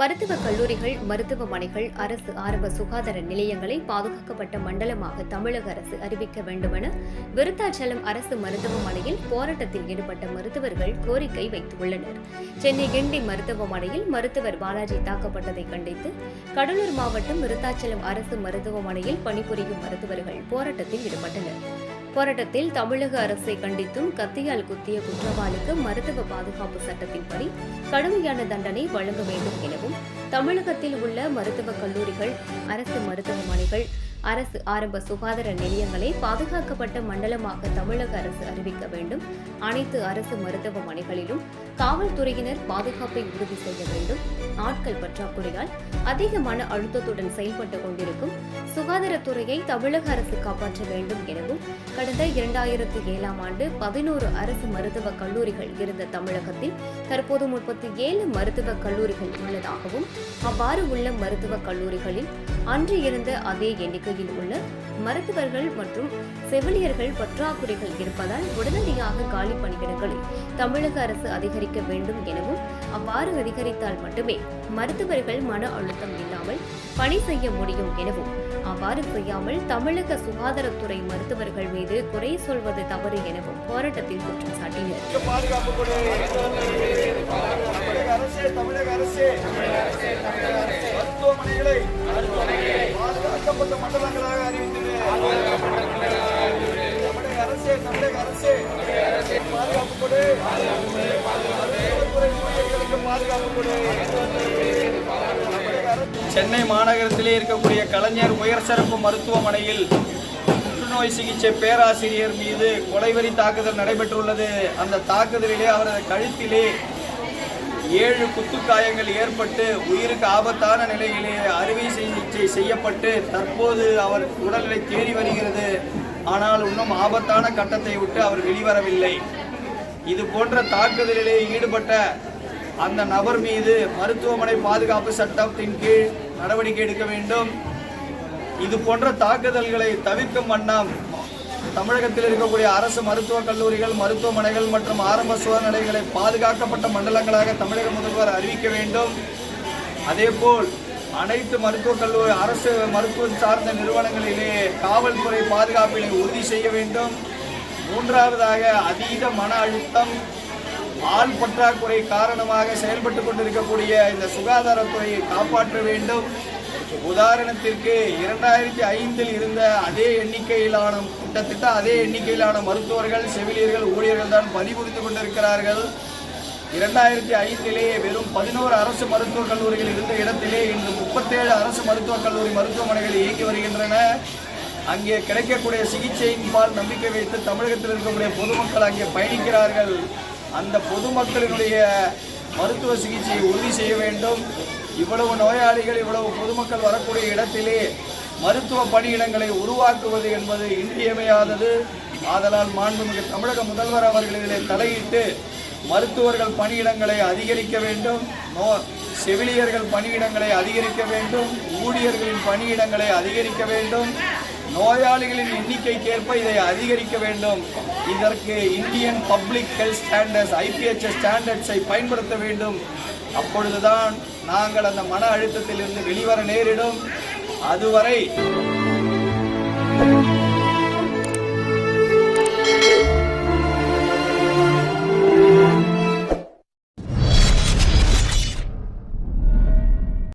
மருத்துவக் கல்லூரிகள் மருத்துவமனைகள் அரசு ஆரம்ப சுகாதார நிலையங்களை பாதுகாக்கப்பட்ட மண்டலமாக தமிழக அரசு அறிவிக்க வேண்டுமென விருத்தாச்சலம் அரசு மருத்துவமனையில் போராட்டத்தில் ஈடுபட்ட மருத்துவர்கள் கோரிக்கை வைத்துள்ளனர். சென்னை கிண்டி மருத்துவமனையில் மருத்துவர் பாலாஜி தாக்கப்பட்டதை கண்டித்து கடலூர் மாவட்டம் விருத்தாச்சலம் அரசு மருத்துவமனையில் பணிபுரியும் மருத்துவர்கள் போராட்டத்தில் ஈடுபட்டனர். போராட்டத்தில் தமிழக அரசை கண்டித்தும் கத்தியால் குத்திய குற்றவாளிக்கு மருத்துவ பாதுகாப்பு சட்டத்தின்படி கடுமையான தண்டனை வழங்க வேண்டும் எனவும் தமிழகத்தில் உள்ள மருத்துவக் கல்லூரிகள் அரசு மருத்துவமனைகள் அரசு ஆரம்ப சுகாதார நிலையங்களை பாதுகாக்கப்பட்ட மண்டலமாக தமிழக அரசு அறிவிக்க வேண்டும். அனைத்து அரசு மருத்துவமனைகளிலும் காவல்துறையினர் பாதுகாப்பை உறுதி செய்ய வேண்டும். ஆட்கள் பற்றாக்குறையால் அதிக மன அழுத்தத்துடன் செயல்பட்டுக் கொண்டிருக்கும் சுகாதாரத்துறையை தமிழக அரசு காப்பாற்ற வேண்டும் எனவும் கடந்த இரண்டாயிரத்தி ஏழாம் ஆண்டு பதினோரு அரசு மருத்துவக் கல்லூரிகள் இருந்த தமிழகத்தில் தற்போது முப்பத்தி ஏழு மருத்துவக் கல்லூரிகள் உள்ளதாகவும் அவ்வாறு உள்ள மருத்துவக் கல்லூரிகளில் அன்று இருந்த அதே எண்ணிக்கை எண்ணிக்கையில் உள்ள மருத்துவர்கள் மற்றும் செவிலியர்கள் பற்றாக்குறைகள் இருப்பதால் உடனடியாக காலி பணியிடங்களை தமிழக அரசு அதிகரிக்க வேண்டும் எனவும் அவ்வாறு அதிகரித்தால் மட்டுமே மருத்துவர்கள் மன அழுத்தம் இல்லாமல் பணி செய்ய முடியும் எனவும் அவ்வாறு செய்யாமல் தமிழக சுகாதாரத்துறை மருத்துவர்கள் மீது குறை சொல்வது தவறு எனவும் போராட்டத்தில் குற்றம் சாட்டினர். மண்டலங்களாக அறிவித்தது. தமிழக தமிழக பாதுகாப்பு கொடு ஊழியர்களுக்கு பாதுகாப்பு கொடு சென்னை மாநகரத்திலே இருக்கக்கூடிய கலைஞர் உயர் சிறப்பு மருத்துவமனையில் புற்றுநோய் சிகிச்சை பேராசிரியர் மீது கொலைவெறி தாக்குதல் நடைபெற்றுள்ளது. அந்த தாக்குதலிலே அவரது கழுத்திலே ஏழு குத்துக்காயங்கள் ஏற்பட்டு உயிருக்கு ஆபத்தான நிலையிலே அறுவை சிகிச்சை செய்யப்பட்டு தற்போது அவர் உடல்நிலை தேறி வருகிறது. ஆனால் இன்னும் ஆபத்தான கட்டத்தை விட்டு அவர் வெளிவரவில்லை. இது போன்ற தாக்குதலிலே ஈடுபட்ட அந்த நபர் மீது மருத்துவமனை பாதுகாப்பு சட்டத்தின் கீழ் நடவடிக்கை எடுக்க வேண்டும். இது போன்ற தாக்குதல்களை தவிர்க்கும் வண்ணம் தமிழகத்தில் இருக்கக்கூடிய அரசு மருத்துவக் கல்லூரிகள் மருத்துவமனைகள் மற்றும் ஆரம்ப சுகாதார நிலையங்களை பாதுகாக்கப்பட்ட மண்டலங்களாக தமிழக முதல்வர் அறிவிக்க வேண்டும். அதேபோல் அனைத்து மருத்துவக் கல்லூரி அரசு மருத்துவம் சார்ந்த நிறுவனங்களிலே காவல்துறை பாதுகாப்பினை உறுதி செய்ய வேண்டும். மூன்றாவதாக அதீத மன அழுத்தம் ஆள் பற்றாக்குறை காரணமாக செயல்பட்டு கொண்டிருக்கக்கூடிய இந்த சுகாதாரத்துறையை காப்பாற்ற வேண்டும். உதாரணத்திற்கு இரண்டாயிரத்தி ஐந்தில் இருந்த அதே எண்ணிக்கையிலான கிட்டத்தட்ட அதே எண்ணிக்கையிலான மருத்துவர்கள் செவிலியர்கள் ஊழியர்கள் தான் பணிபுரிந்து கொண்டிருக்கிறார்கள். இரண்டாயிரத்தி ஐந்திலே வெறும் பதினோரு அரசு மருத்துவக் கல்லூரிகள் இருந்த இடத்திலே இன்று முப்பத்தேழு அரசு மருத்துவக் கல்லூரி மருத்துவமனைகள் இயங்கி வருகின்றன. அங்கே கிடைக்கக்கூடிய சிகிச்சையின் பால் நம்பிக்கை வைத்து தமிழகத்தில் இருக்கக்கூடிய பொதுமக்கள் அங்கே பயணிக்கிறார்கள். அந்த பொதுமக்களினுடைய மருத்துவ சிகிச்சையை உறுதி செய்ய வேண்டும். இவ்வளவு நோயாளிகள் இவ்வளவு பொதுமக்கள் வரக்கூடிய இடத்திலே மருத்துவ பணியிடங்களை உருவாக்குவது என்பது இன்றியமையாதது. ஆதலால் மாண்புமிகு தமிழக முதல்வர் அவர்கள் இதில் தலையிட்டு மருத்துவர்கள் பணியிடங்களை அதிகரிக்க வேண்டும். நோ செவிலியர்கள் பணியிடங்களை அதிகரிக்க வேண்டும். ஊழியர்களின் பணியிடங்களை அதிகரிக்க வேண்டும். நோயாளிகளின் எண்ணிக்கைக்கேற்ப இதை அதிகரிக்க வேண்டும். இதற்கு Indian public health standards IPHS ஸ்டாண்டர்ட்ஸை பயன்படுத்த வேண்டும். அப்பொழுதுதான் நாங்கள் அந்த மன அழுத்தத்திலிருந்து வெளிவர நேரிடும். அதுவரை